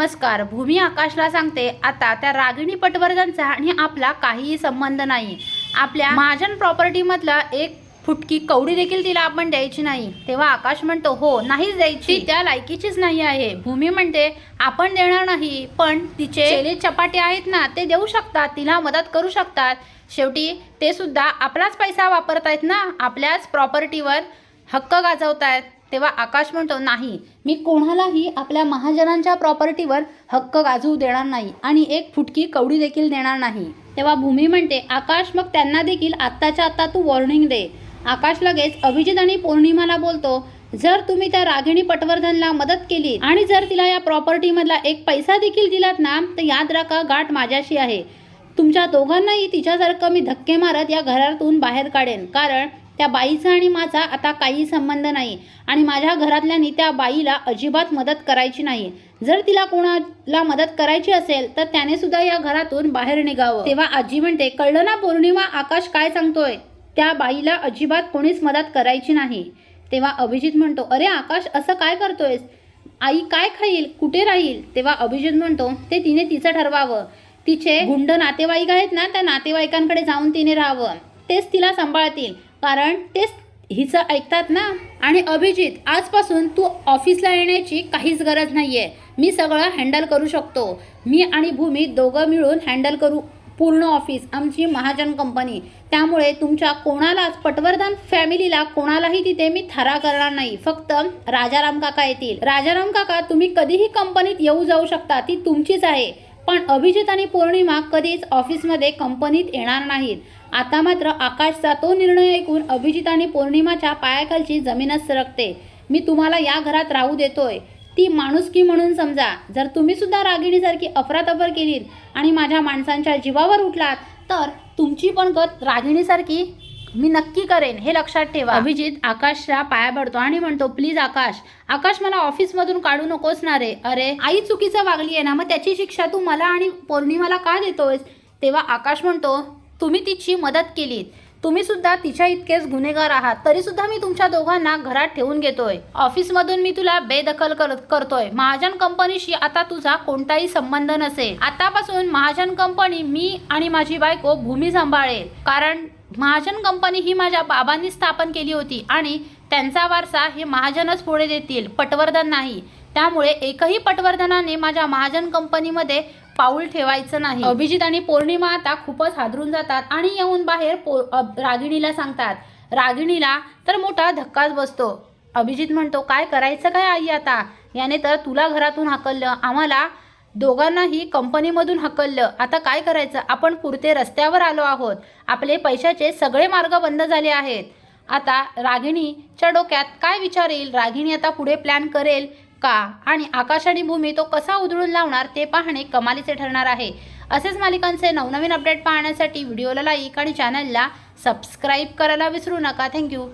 नमस्कार. भूमी आकाशला सांगते आता त्या रागिणी पटवर्धनचा आणि आपला काहीही संबंध नाही. आपल्या महाजन प्रॉपर्टीमधला एक फुटकी कवडी देखील तिला आपण द्यायची नाही. तेव्हा आकाश म्हणतो हो नाहीच द्यायची. त्या लायकीचीच नाही आहे. भूमी म्हणते आपण देणार नाही पण तिचे शेले चपाटे आहेत ना ते देऊ शकतात तिला मदत करू शकतात. शेवटी ते सुद्धा आपलाच पैसा वापरतायत ना आपल्याच प्रॉपर्टीवर हक्क गाजवतायत तेव्हा आकाश म्हणतो नाही मी कोणालाही आपल्या महाजनांच्या प्रॉपर्टीवर हक्क गाजवू देणार नाही आणि एक फुटकी कवडी देखील देणार नाही. तेव्हा भूमी म्हणते आकाश मग त्यांना देखील आत्ताच्या आत्ता तू वॉर्निंग दे. आकाश लगेच अभिजित आणि पौर्णिमाला बोलतो जर तुम्ही त्या रागिणी पटवर्धनला मदत केली आणि जर तिला या प्रॉपर्टीमधला एक पैसा देखील दिलात ना तर याद राखा गाठ माझ्याशी आहे. तुमच्या दोघांनाही तिच्यासारखं मी धक्के मारत या घरातून बाहेर काढेन. कारण त्या बाईचा आणि माझा आता काही संबंध नाही आणि माझ्या घरातल्यांनी त्या बाईला अजिबात मदत करायची नाही. जर तिला कोणाला मदत करायची असेल तर त्याने सुद्धा या घरातून बाहेर निघावं. तेव्हा आजी म्हणते कळलं ना पौर्णिमा आकाश काय सांगतोय? त्या बाईला अजिबात कोणीच मदत करायची नाही. तेव्हा अभिजित म्हणतो अरे आकाश असं काय करतोयस? आई काय खाईल? कुठे राहील? तेव्हा अभिजित म्हणतो ते तिने तिचं ठरवावं. तिचे गुंड नातेवाईक आहेत ना त्या नातेवाईकांकडे जाऊन तिने राहावं. तेच तिला सांभाळतील. कारण तेच हिचं ऐकतात ना. आणि अभिजित आजपासून तू ऑफिसला येण्याची काहीच गरज नाही आहे मी सगळं हँडल करू शकतो. मी आणि भूमी दोघं मिळून हँडल करू. पूर्ण ऑफिस आमची महाजन कंपनी. त्यामुळे तुमच्या कोणालाच पटवर्धन फॅमिलीला कोणालाही तिथे मी थरा करणार नाही. फक्त राजाराम काका येतील. राजाराम काका तुम्ही कधीही कंपनीत येऊ जाऊ शकता. ती तुमचीच आहे. पण अभिजित आणि पौर्णिमा कधीच ऑफिसमध्ये कंपनीत येणार नाहीत. आता मात्र आकाशचा तो निर्णय ऐकून अभिजित आणि पौर्णिमाच्या पायाखालची जमीनच सरकते. मी तुम्हाला या घरात राहू देतोय. ती माणुसकी म्हणून समजा जर तुम्ही सुद्धा रागिणीसारखी अफरातफर केलीत आणि माझ्या माणसांच्या जीवावर उठलात तर तुमची पण गत रागिणीसारखी मी नक्की करेन हे लक्षात ठेवा. अभिजित आकाशच्या पाया पडतो आणि म्हणतो प्लीज आकाश आकाश मला ऑफिसमधून काढू नकोस ना रे. अरे आई चुकीचं वागली आहे ना मग त्याची शिक्षा तू मला आणि पौर्णिमाला का देतोयस? तेव्हा आकाश म्हणतो तुम्ही तिची मदत केलीत. तुम्ही सुद्धा तिच्या इतकेच गुन्हेगार आहात तरी सुद्धा मी तुमच्या दोघांना घरात ठेवून घेतोय. ऑफिसमधून मी तुला बेदखल कर करतोय. महाजन कंपनीशी आता तुझा कोणताही संबंध नसेल. आतापासून महाजन कंपनी मी आणि माझी बायको भूमी सांभाळेल. कारण महाजन कंपनी ही माझ्या बाबांनी स्थापन केली होती आणि त्यांचा वारसा हे महाजनच पुढे देतील पटवर्धन नाही. त्यामुळे एकही पटवर्धनाने माझ्या महाजन कंपनीमध्ये पाऊल ठेवायचं नाही. अभिजित आणि पौर्णिमा आता खूपच हादरून जातात आणि येऊन बाहेर पो रागिणीला सांगतात. रागिणीला तर मोठा धक्काच बसतो. अभिजित म्हणतो काय करायचं काय आई आता? याने तर तुला घरातून हाकललं. आम्हाला दोघांनाही कंपनीमधून हकललं. आता काय करायचं? आपण पुरते रस्त्यावर आलो आहोत. आपले पैशाचे सगळे मार्ग बंद झाले आहेत. आता रागिणीच्या डोक्यात काय विचार येईल? रागिणी आता पुढे प्लॅन करेल का? आणि आकाश आणि भूमी तो कसा उधळून लावणार ते पाहणे कमालीचे ठरणार आहे. असेच मालिकांचे नवनवीन अपडेट पाहण्यासाठी व्हिडिओला लाईक आणि चॅनलला सबस्क्राईब करायला विसरू नका. थँक्यू